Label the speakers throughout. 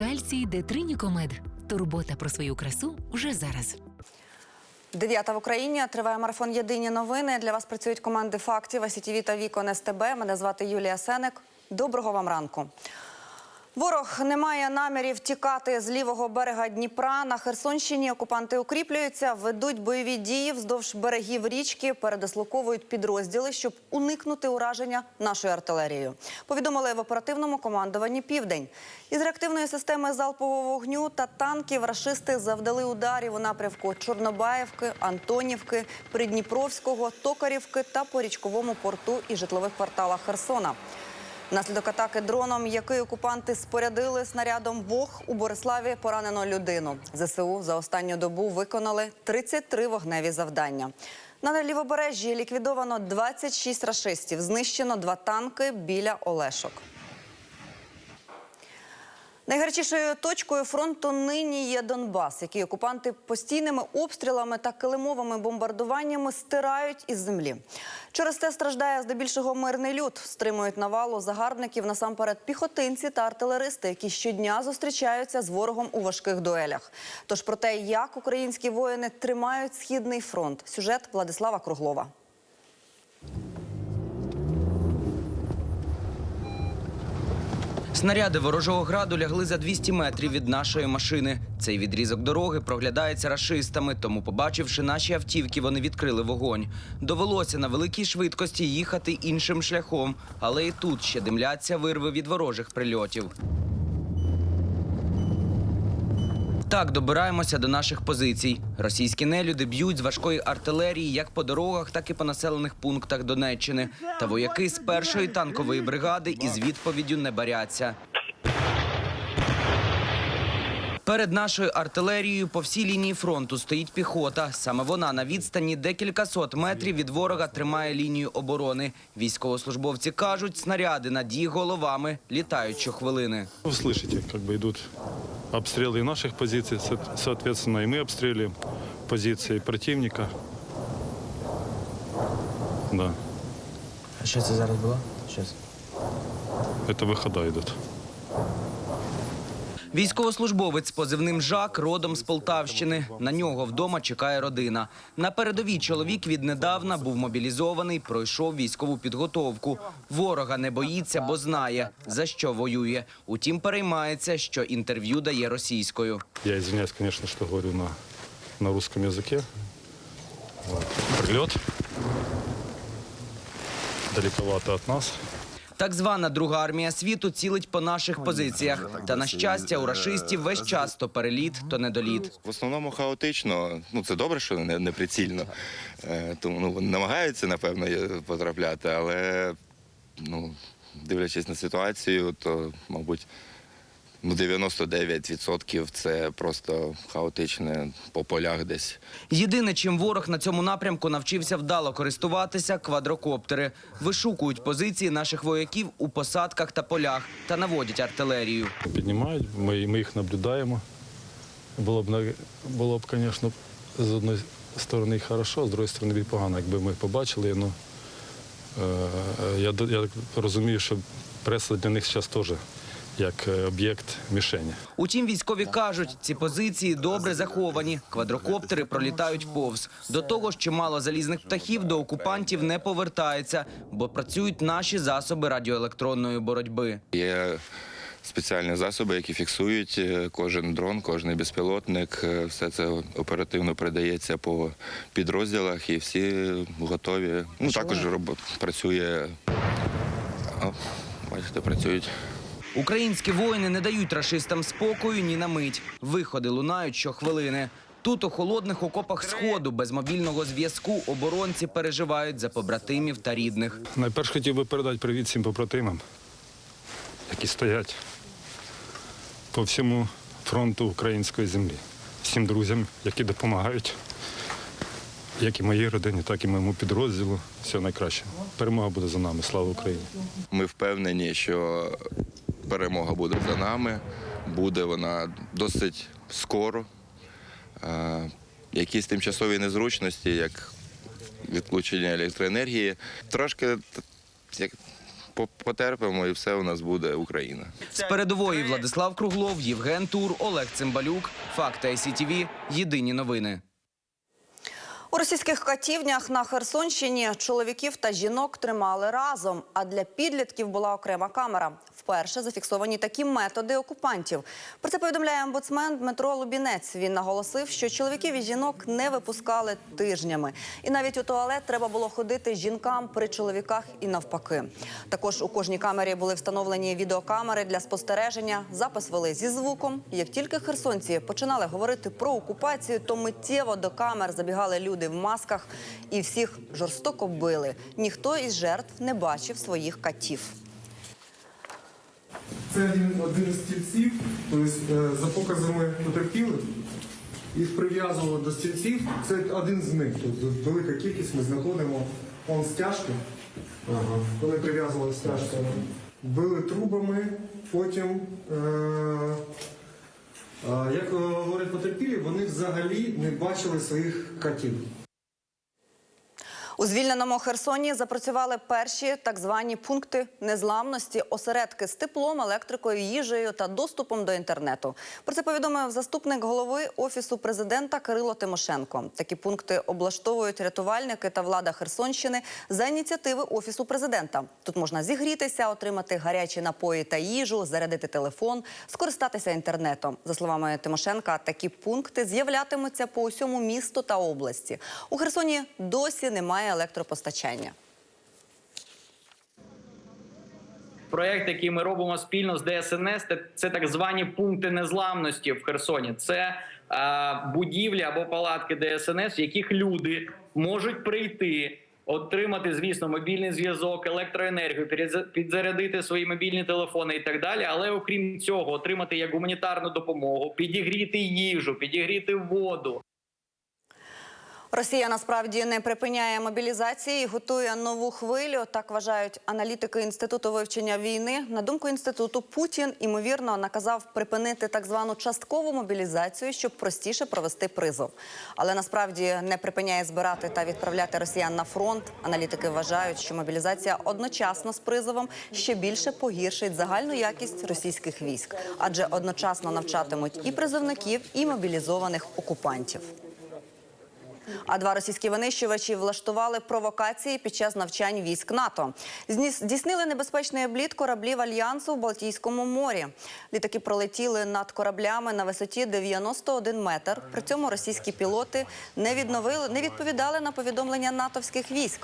Speaker 1: Кальцій Детринікомед. Турбота про свою красу вже зараз.
Speaker 2: Дев'ята в Україні триває марафон Єдині новини. Для вас працюють команди фактів «СІТІВІ» та Вікон СТБ. Мене звати Юлія Сенек. Доброго вам ранку. Ворог не має намірів тікати з лівого берега Дніпра. На Херсонщині окупанти укріплюються, ведуть бойові дії вздовж берегів річки, передислоковують підрозділи, щоб уникнути ураження нашою артилерією. Повідомили в оперативному командуванні Південь. Із реактивної системи залпового вогню та танків рашисти завдали ударів у напрямку Чорнобаївки, Антонівки, Придніпровського, Токарівки та по річковому порту і житлових кварталах Херсона. Внаслідок атаки дроном, який окупанти спорядили снарядом Бог у Бориславі поранено людину. ЗСУ за останню добу виконали 33 вогневі завдання. На лівобережжі ліквідовано 26 рашистів, знищено два танки біля Олешок. Найгарячішою точкою фронту нині є Донбас, який окупанти постійними обстрілами та килимовими бомбардуваннями стирають із землі. Через це страждає здебільшого мирний люд. Стримують навалу загарбників насамперед піхотинці та артилеристи, які щодня зустрічаються з ворогом у важких дуелях. Тож про те, як українські воїни тримають східний фронт. Сюжет Владислава Круглова.
Speaker 3: Снаряди ворожого граду лягли за 200 метрів від нашої машини. Цей відрізок дороги проглядається рашистами, тому, побачивши наші автівки, вони відкрили вогонь. Довелося на великій швидкості їхати іншим шляхом, але і тут ще димляться вирви від ворожих прильотів. Так добираємося до наших позицій. Російські нелюди б'ють з важкої артилерії як по дорогах, так і по населених пунктах Донеччини. Та вояки з першої танкової бригади із відповіддю не баряться. Перед нашою артилерією по всій лінії фронту стоїть піхота. Саме вона на відстані декілька сот метрів від ворога тримає лінію оборони. Військовослужбовці кажуть, снаряди над їх головами літають щохвилини.
Speaker 4: Вы слышите, как бы идут обстрелы наших позиций, со- соответственно, и мы обстреливаем позиции противника. Да,
Speaker 3: А що це зараз було? Щось.
Speaker 4: это выхода идут.
Speaker 3: Військовослужбовець з позивним Жак родом з Полтавщини. На нього вдома чекає родина. На передовій чоловік віднедавна був мобілізований, пройшов військову підготовку. Ворога не боїться, бо знає за що воює. Утім, переймається, що інтерв'ю дає російською.
Speaker 4: Я извиняюсь, конечно, что говорю на, на русском языке. Прилет. Далековато от нас.
Speaker 3: Так звана друга армія світу цілить по наших позиціях. Та на щастя, у рашистів весь час то переліт, то недоліт.
Speaker 5: В основному хаотично. Ну це добре, що не, не прицільно. Е, тому ну, вони намагаються, напевно, потрапляти, але ну, дивлячись на ситуацію, то, мабуть, ну, 99% це просто хаотичне по полях десь.
Speaker 3: Єдине, чим ворог на цьому напрямку навчився вдало користуватися квадрокоптери. Вишукують позиції наших вояків у посадках та полях та наводять артилерію.
Speaker 4: Піднімають, ми, ми їх наблюдаємо. Було б, на- було б, звісно, з одної сторони хорошо, з іншої сторони погано, якби ми їх побачили. Ну, е, я, я розумію, що преса для них зараз теж як е, об'єкт мішені.
Speaker 3: Утім, військові кажуть, ці позиції добре заховані. Квадрокоптери пролітають повз. До того ж, чимало залізних птахів до окупантів не повертається, бо працюють наші засоби радіоелектронної боротьби.
Speaker 5: Є спеціальні засоби, які фіксують е, кожен дрон, кожен безпілотник. Е, Все це оперативно передається по підрозділах і всі готові. Ну також робо- працює. О, бачите, працюють.
Speaker 3: Українські воїни не дають рашистам спокою ні на мить. Виходи лунають щохвилини. Тут у холодних окопах сходу без мобільного зв'язку оборонці переживають за побратимів та рідних.
Speaker 4: Найперше хотів би передати привіт всім побратимам, які стоять по всьому фронту української землі, всім друзям, які допомагають, як і моїй родині, так і моєму підрозділу. Всього найкраще. Перемога буде за нами. Слава Україні!
Speaker 5: Ми впевнені, що перемога буде за нами. Буде вона досить скоро. Е, Якісь тимчасові незручності, як відключення електроенергії. Трошки як потерпимо, і все у нас буде Україна.
Speaker 3: З передової Владислав Круглов, Євген Тур, Олег Цимбалюк. Факти ICTV. Єдині новини.
Speaker 2: У російських катівнях на Херсонщині чоловіків та жінок тримали разом. А для підлітків була окрема камера. Вперше зафіксовані такі методи окупантів. Про це повідомляє омбудсмен Дмитро Лубінець. Він наголосив, що чоловіків і жінок не випускали тижнями. І навіть у туалет треба було ходити жінкам при чоловіках і навпаки. Також у кожній камері були встановлені відеокамери для спостереження. Запис вели зі звуком. Як тільки херсонці починали говорити про окупацію, то миттєво до камер забігали люди в масках і всіх жорстоко били. Ніхто із жертв не бачив своїх катів.
Speaker 6: Це один, один з стільців, тобто е, за показами потерпілих, їх прив'язували до стільців. Це один з них. Тобто велика кількість ми знаходимо он стяжки. Вони прив'язували стяжками. Били трубами, потім, е, е, як говорять потерпілі, вони взагалі не бачили своїх катів.
Speaker 2: У звільненому Херсоні запрацювали перші так звані пункти незламності, осередки з теплом, електрикою, їжею та доступом до інтернету. Про це повідомив заступник голови офісу президента Кирило Тимошенко. Такі пункти облаштовують рятувальники та влада Херсонщини за ініціативи офісу президента. Тут можна зігрітися, отримати гарячі напої та їжу, зарядити телефон, скористатися інтернетом. За словами Тимошенка, такі пункти з'являтимуться по усьому місту та області. У Херсоні досі немає електропостачання.
Speaker 7: Проект, який ми робимо спільно з ДСНС, це так звані пункти незламності в Херсоні. Це е, будівлі або палатки ДСНС, в яких люди можуть прийти, отримати, звісно, мобільний зв'язок, електроенергію, підзарядити свої мобільні телефони і так далі. Але окрім цього, отримати як гуманітарну допомогу, підігріти їжу, підігріти воду.
Speaker 2: Росія насправді не припиняє мобілізації і готує нову хвилю. Так вважають аналітики інституту вивчення війни. На думку інституту, Путін ймовірно наказав припинити так звану часткову мобілізацію, щоб простіше провести призов. Але насправді не припиняє збирати та відправляти росіян на фронт. Аналітики вважають, що мобілізація одночасно з призовом ще більше погіршить загальну якість російських військ, адже одночасно навчатимуть і призовників, і мобілізованих окупантів. А два російські винищувачі влаштували провокації під час навчань військ НАТО. Здійснили небезпечний обліт кораблів альянсу в Балтійському морі. Літаки пролетіли над кораблями на висоті 91 метр. При цьому російські пілоти не відновили, не відповідали на повідомлення натовських військ.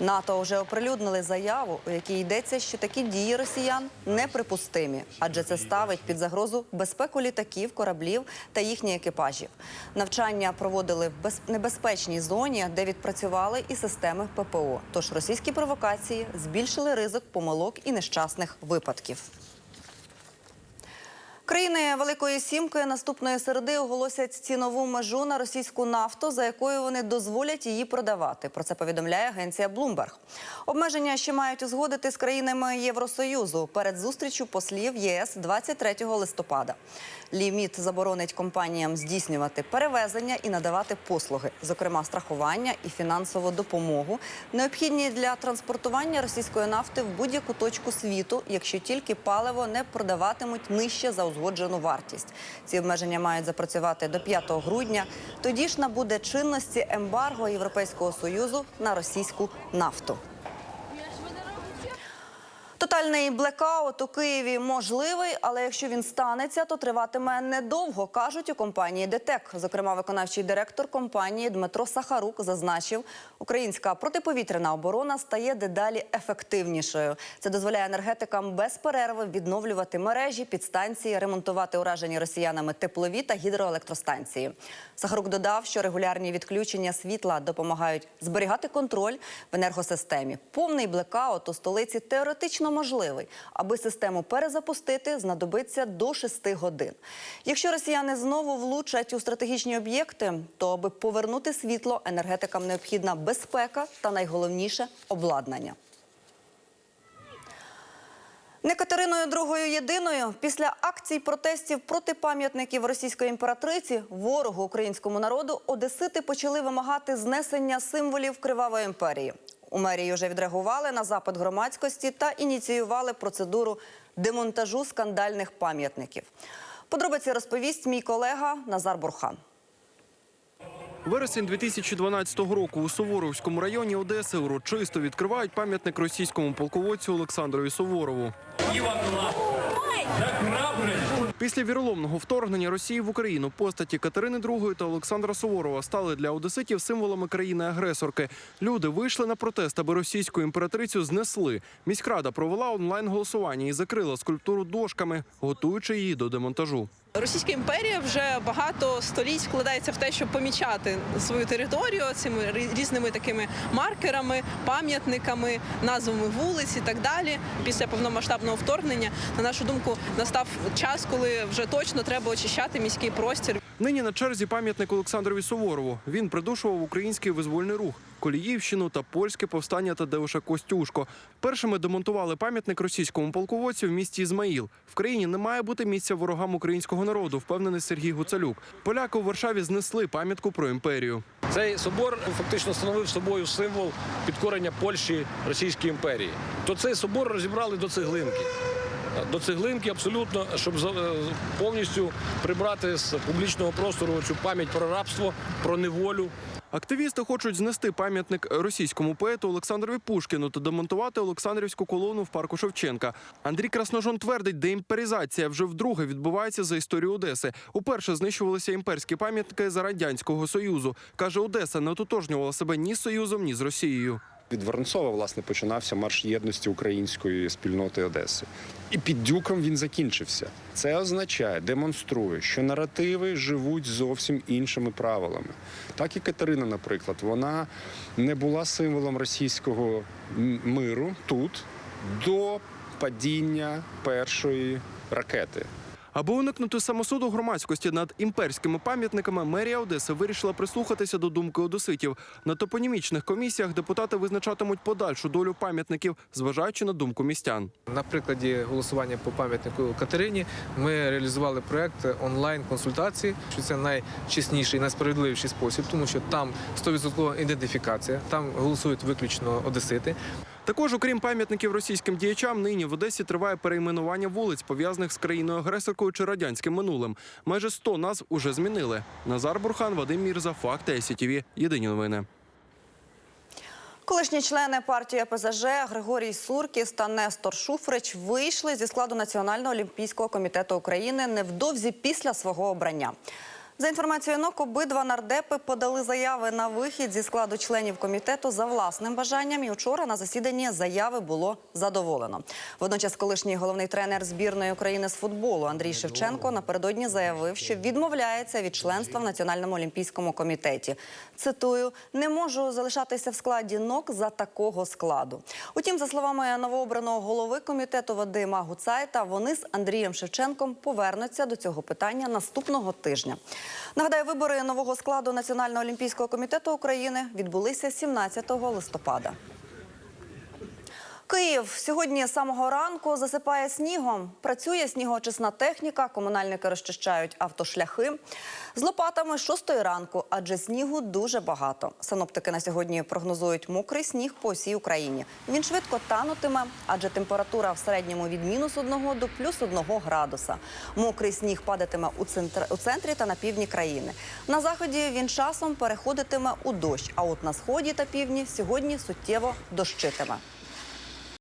Speaker 2: НАТО вже оприлюднили заяву, у якій йдеться, що такі дії росіян неприпустимі, адже це ставить під загрозу безпеку літаків, кораблів та їхні екіпажів. Навчання проводили в без- небезпечній зоні, де відпрацювали і системи ППО. Тож російські провокації збільшили ризик помилок і нещасних випадків. Країни Великої Сімки наступної середи оголосять цінову межу на російську нафту, за якою вони дозволять її продавати. Про це повідомляє агенція Bloomberg. Обмеження ще мають узгодити з країнами Євросоюзу перед зустрічю послів ЄС 23 листопада. Ліміт заборонить компаніям здійснювати перевезення і надавати послуги, зокрема страхування і фінансову допомогу, необхідні для транспортування російської нафти в будь-яку точку світу, якщо тільки паливо не продаватимуть нижче за узгоджену вартість. Ці обмеження мають запрацювати до 5 грудня. Тоді ж набуде чинності ембарго Європейського союзу на російську нафту. Тотальний блекаут у Києві можливий, але якщо він станеться, то триватиме недовго, кажуть у компанії ДТЕК. Зокрема, виконавчий директор компанії Дмитро Сахарук зазначив, українська протиповітряна оборона стає дедалі ефективнішою. Це дозволяє енергетикам без перерви відновлювати мережі, підстанції, ремонтувати уражені росіянами теплові та гідроелектростанції. Сахарук додав, що регулярні відключення світла допомагають зберігати контроль в енергосистемі. Повний блекаут у столиці теоретично можливий. Аби систему перезапустити, знадобиться до 6 годин. Якщо росіяни знову влучать у стратегічні об'єкти, то аби повернути світло, енергетикам необхідна безпека та найголовніше обладнання. Не Катериною другою єдиною після акцій протестів проти пам'ятників російської імператриці ворогу українському народу одесити почали вимагати знесення символів кривавої імперії. У мерії вже відреагували на запит громадськості та ініціювали процедуру демонтажу скандальних пам'ятників. Подробиці розповість мій колега Назар Бурхан.
Speaker 8: Вересень 2012 року у Суворовському районі Одеси урочисто відкривають пам'ятник російському полководцю Олександрові Суворову. Після віроломного вторгнення Росії в Україну постаті Катерини II та Олександра Суворова стали для одеситів символами країни-агресорки. Люди вийшли на протест, аби російську імператрицю знесли. Міськрада провела онлайн голосування і закрила скульптуру дошками, готуючи її до демонтажу.
Speaker 9: Російська імперія вже багато століть вкладається в те, щоб помічати свою територію цими різними такими маркерами, пам'ятниками, назвами вулиць і так далі. Після повномасштабного вторгнення, на нашу думку, настав час, коли вже точно треба очищати міський простір.
Speaker 8: Нині на черзі пам'ятник Олександрові Суворову. Він придушував український визвольний рух, Коліївщину та польське повстання Тадеуша Костюшко. Першими демонтували пам'ятник російському полководцю в місті Ізмаїл. В країні не має бути місця ворогам українського народу, впевнений Сергій Гуцалюк. Поляки у Варшаві знесли пам'ятку про імперію.
Speaker 10: Цей собор фактично становив собою символ підкорення Польщі Російській імперії. То цей собор розібрали до цеглинки. До цеглинки абсолютно, щоб е, повністю прибрати з публічного простору цю пам'ять про рабство, про неволю.
Speaker 8: Активісти хочуть знести пам'ятник російському поету Олександрові Пушкіну та демонтувати Олександрівську колону в парку Шевченка. Андрій Красножон твердить, деімперізація вже вдруге відбувається за історію Одеси. Уперше знищувалися імперські пам'ятники за радянського союзу. каже, Одеса не ототожнювала себе ні з союзом, ні з Росією.
Speaker 11: Від Воронцова власне починався марш єдності української спільноти Одеси. І під дюком він закінчився. Це означає, демонструє, що наративи живуть зовсім іншими правилами. Так і Катерина, наприклад, вона не була символом російського миру тут до падіння першої ракети.
Speaker 8: Аби уникнути самосуду громадськості над імперськими пам'ятниками, мерія Одеси вирішила прислухатися до думки одеситів. На топонімічних комісіях депутати визначатимуть подальшу долю пам'ятників, зважаючи на думку містян.
Speaker 12: На прикладі голосування по пам'ятнику Катерині ми реалізували проект онлайн-консультації, що це найчесніший, найсправедливіший спосіб, тому що там 100% ідентифікація, там голосують виключно одесити.
Speaker 8: Також, окрім пам'ятників російським діячам, нині в Одесі триває перейменування вулиць, пов'язаних з країною агресоркою чи радянським минулим. Майже 100 назв уже змінили. Назар Бурхан, Вадим Мірза, Факти, СІТВ. Єдині новини.
Speaker 2: Колишні члени партії ПЗЖ Григорій Суркіс та Нестор Шуфрич вийшли зі складу Національного олімпійського комітету України невдовзі після свого обрання. За інформацією НОК, обидва нардепи подали заяви на вихід зі складу членів комітету за власним бажанням. І вчора на засіданні заяви було задоволено. Водночас, колишній головний тренер збірної України з футболу Андрій Шевченко напередодні заявив, що відмовляється від членства в Національному олімпійському комітеті. Цитую: не можу залишатися в складі НОК за такого складу. Утім, за словами новообраного голови комітету Вадима Гуцайта, вони з Андрієм Шевченком повернуться до цього питання наступного тижня. Нагадаю, вибори нового складу Національного олімпійського комітету України відбулися 17 листопада. Київ сьогодні з самого ранку засипає снігом. Працює снігоочисна техніка, комунальники розчищають автошляхи з лопатами 6 ранку, адже снігу дуже багато. Синоптики на сьогодні прогнозують мокрий сніг по всій Україні. Він швидко танутиме, адже температура в середньому від мінус 1 до плюс 1 градуса. Мокрий сніг падатиме у центр- у центрі та на півдні країни. На заході він часом переходитиме у дощ. А от на сході та півдні сьогодні суттєво дощитиме.